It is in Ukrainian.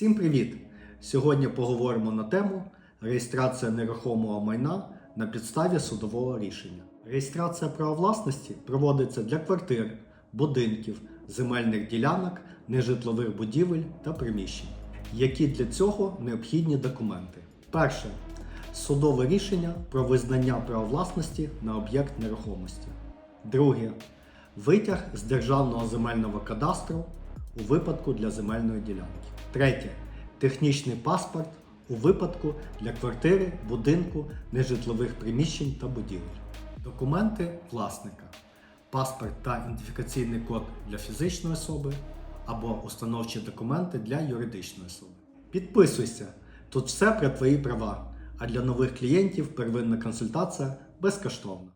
Всім привіт! Сьогодні поговоримо на тему реєстрація нерухомого майна на підставі судового рішення. Реєстрація права власності проводиться для квартир, будинків, земельних ділянок, нежитлових будівель та приміщень. Які для цього необхідні документи? Перше судове рішення про визнання права власності на об'єкт нерухомості. Друге витяг з державного земельного кадастру у випадку для земельної ділянки. Третє технічний паспорт у випадку для квартири, будинку, нежитлових приміщень та будівель. Документи власника, паспорт та ідентифікаційний код для фізичної особи або установчі документи для юридичної особи. Підписуйся, тут все про твої права, а для нових клієнтів первинна консультація безкоштовна.